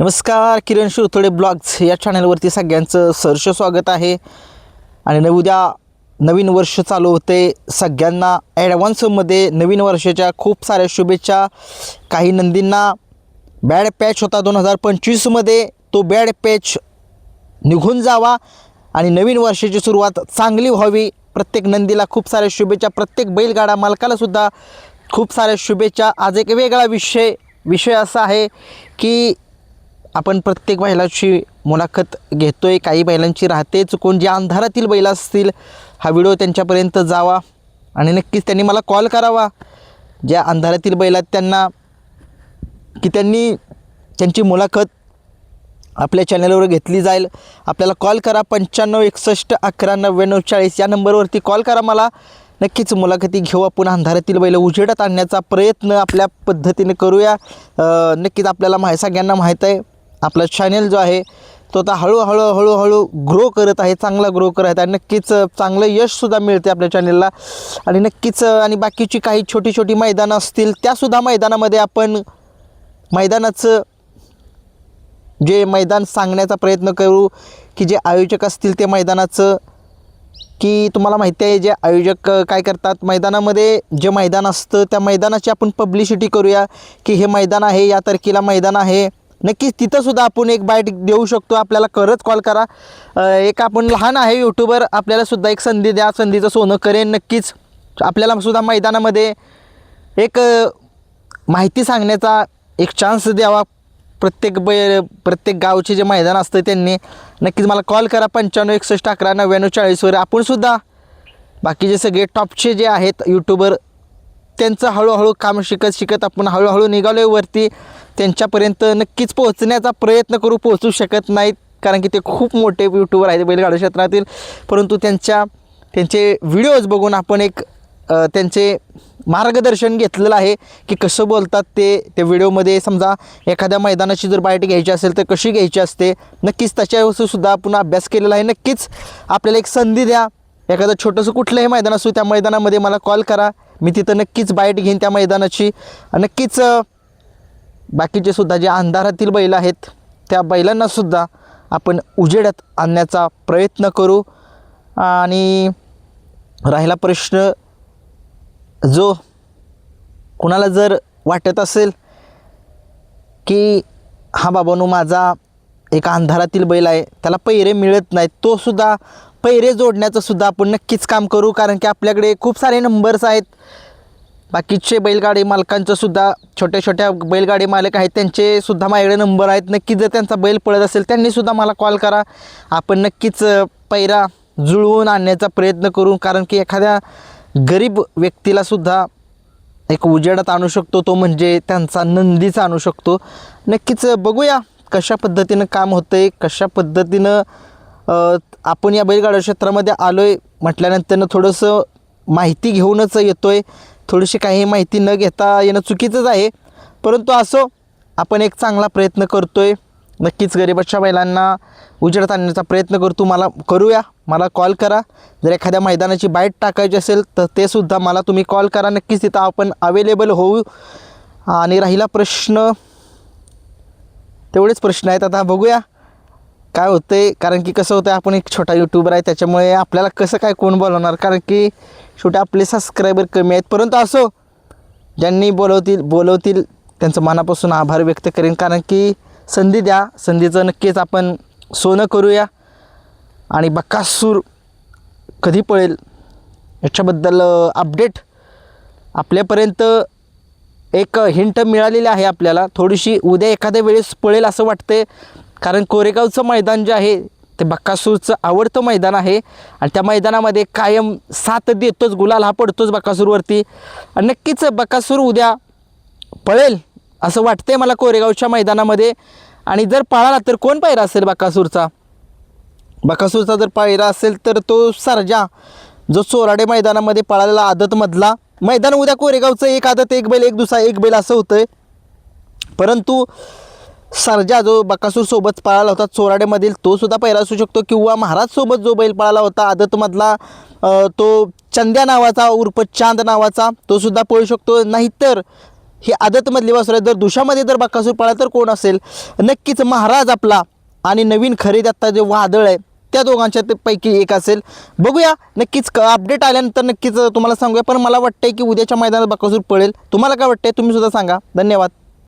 नमस्कार किरण शिरतोडे ब्लॉग्स या चॅनलवरती सगळ्यांचं सहर्ष स्वागत आहे. आणि न उद्या नवीन वर्ष चालू होते. सगळ्यांना ॲडव्हान्समध्ये नवीन वर्षाच्या खूप साऱ्या शुभेच्छा. काही नंदींना बॅड पॅच होता दोन हजार पंचवीसमध्ये तो बॅड पॅच निघून जावा आणि नवीन वर्षाची सुरुवात चांगली व्हावी. प्रत्येक नंदीला खूप साऱ्या शुभेच्छा. प्रत्येक बैलगाडा मालकालासुद्धा खूप साऱ्या शुभेच्छा. आज एक वेगळा विषय विषय असा आहे की आपण प्रत्येक बैलाची मुलाखत घेतो आहे काही बैलांची राहते. चुकून जे अंधारातील बैल असतील हा व्हिडिओ त्यांच्यापर्यंत जावा आणि नक्कीच त्यांनी मला कॉल करावा. ज्या अंधारातील बैल आहेत त्यांना की त्यांनी त्यांची मुलाखत आपल्या चॅनलवर घेतली जाईल. आपल्याला कॉल करा पंच्याण्णव एकसष्ट अकरा नव्याण्णव चाळीस. या नंबरवरती कॉल करा मला. नक्कीच मुलाखती घेऊ आपण. अंधारातील बैल उजेडात आणण्याचा प्रयत्न आपल्या पद्धतीने करूया. नक्कीच आपल्याला माहि सगळ्यांना माहीत आहे. आपला चॅनल जो आहे तो आता हळूहळू हळूहळू ग्रो करत आहे चांगला ग्रो करत आहे. आणि नक्कीच चांगलं यशसुद्धा मिळते आपल्या चॅनलला आणि नक्कीच आणि बाकीची काही छोटी छोटी मैदानं असतील त्यासुद्धा मैदानामध्ये आपण मैदानाचं जे मैदान सांगण्याचा प्रयत्न करू की जे आयोजक असतील ते मैदानाचं की तुम्हाला माहिती आहे जे आयोजक काय करतात मैदानामध्ये जे मैदान असतं त्या मैदानाची आपण पब्लिसिटी करूया की हे मैदान आहे या तारखेला मैदान आहे. नक्कीच तिथंसुद्धा आपण एक बाईट देऊ शकतो. आपल्याला खरंच कॉल करा. एक आपण लहान आहे यूट्यूबर आपल्याला सुद्धा एक संधी द्या. संधीचं सोनं करेन नक्कीच. आपल्याला सुद्धा मैदानामध्ये एक माहिती सांगण्याचा एक चान्स द्यावा. प्रत्येक बै प्रत्येक गावचे जे मैदान असतं त्यांनी. नक्कीच मला कॉल करा. पंच्याण्णव एकसष्ट अकरा नव्याण्णव चाळीसवर आपणसुद्धा बाकीचे सगळे टॉपचे जे आहेत यूट्यूबर त्यांचं हळूहळू काम शिकत शिकत आपण हळूहळू निघालो आहे वरती. त्यांच्यापर्यंत नक्कीच पोहोचण्याचा प्रयत्न करू पोहोचू शकत नाहीत. कारण की ते खूप मोठे यूट्यूबर आहेत बैलगाडा क्षेत्रातील. परंतु त्यांच्या त्यांचे व्हिडिओज बघून आपण एक त्यांचे मार्गदर्शन घेतलेलं आहे की कसं बोलतात ते त्या व्हिडिओमध्ये समजा एखाद्या मैदानाची जर बाईट घ्यायची असेल तर कशी घ्यायची असते? नक्कीच त्याच्यावर सुद्धा आपण अभ्यास केलेला आहे. नक्कीच आपल्याला एक संधी द्या. एखादं छोटंसं कुठलंही मैदान असू त्या मैदानामध्ये मला कॉल करा. मी तिथं नक्कीच बाईट घेईन त्या मैदानाची. नक्कीच बाकीचे सुद्धा जे अंधारातील बैल आहेत त्या बैलांनासुद्धा आपण उजेडात आणण्याचा प्रयत्न करू. आणि राहिला प्रश्न जो कुणाला जर वाटत असेल की हा बाबांनो माझा एक अंधारातील बैल आहे त्याला पैरे मिळत नाहीत तोसुद्धा पैरे जोडण्याचं सुद्धा आपण नक्कीच काम करू कारण की आपल्याकडे खूप सारे नंबर्स आहेत. बाकीचे बैलगाडी मालकांचं सुद्धा छोट्या छोट्या बैलगाडी मालक आहेत त्यांचे सुद्धा माझ्याकडे नंबर आहेत. नक्कीच जर त्यांचा बैल पळत असेल त्यांनी सुद्धा मला कॉल करा. आपण नक्कीच पैरा जुळवून आणण्याचा प्रयत्न करू कारण की एखाद्या गरीब व्यक्तीला सुद्धा एक उजेडात आणू शकतो तो म्हणजे त्यांचा नंदीच आणू शकतो. नक्कीच बघूया कशा पद्धतीनं काम होतं आहे कशा पद्धतीनं आपण या बैलगाड्या क्षेत्रामध्ये आलो आहे म्हटल्यानंतरनं थोडंसं माहिती घेऊनच येतो आहे थोडीशी काही माहिती न घेता येणं चुकीचंच आहे. परंतु असो आपण एक चांगला प्रयत्न करतो आहे नक्कीच गरीबाच्या बैलांना उजेडात आणण्याचा प्रयत्न करतो मला करूया. मला कॉल करा. जर एखाद्या मैदानाची बाईट टाकायची असेल तर ते सुद्धा मला तुम्ही कॉल करा. नक्कीच तिथं आपण अवेलेबल होऊ. आणि राहिला प्रश्न. तेवढेच प्रश्न आहेत. आता बघूया. काय होतं आहे कारण की कसं होतं आहे आपण एक छोटा यूट्यूबर आहे त्याच्यामुळे आपल्याला कसं काय कोण बोलवणार? कारण की शेवटी आपले सबस्क्रायबर कमी आहेत. परंतु असो ज्यांनी बोलवतील बोलवतील त्यांचं मनापासून आभार व्यक्त करेन. कारण की संधी द्या. संधीचं नक्कीच आपण सोनं करूया. आणि बकासूर कधी पळेल? याच्याबद्दल अपडेट आपल्यापर्यंत एक हिंट मिळालेली आहे आपल्याला. थोडीशी उद्या एखाद्या वेळेस पळेल असं वाटते कारण कोरेगावचं मैदान जे आहे ते बक्कासूरचं आवडतं मैदान आहे. आणि त्या मैदानामध्ये कायम साथ देतोच गुलाल हा पडतोच बक्कासूरवरती. आणि नक्कीच बकासूर उद्या पळेल असं वाटतंय मला कोरेगावच्या मैदानामध्ये. आणि जर पळाला तर कोण पायरा असेल बकासूरचा बकासूरचा जर पायरा असेल तर तो सरजा जो चोराडे मैदानामध्ये पळालेला आदतमधला. मैदान उद्या कोरेगावचं एक आदत एक बैल एक दुसरा एक बैल असं होतं परंतु सरजा जो बकासूरसोबत पळाला होता चोराडेमधील तो सुद्धा पहिला असू शकतो किंवा महाराजसोबत जो बैल पळाला होता आदतमधला तो चंद्या नावाचा उर्फ चांद नावाचा तो सुद्धा पळू शकतो. नाहीतर हे आदतमधली वासर आहे जर दुशामध्ये जर बकासूर पळा तर कोण असेल? नक्कीच महाराज आपला आणि नवीन खरेदी आत्ता जे वादळ आहे त्या दोघांच्या पैकी एक असेल. बघूया नक्कीच क अपडेट आल्यानंतर नक्कीच तुम्हाला सांगूया. पण मला वाटतंय की उद्याच्या मैदानात बकासूर पळेल. तुम्हाला काय वाटतंय? तुम्ही सुद्धा सांगा. धन्यवाद.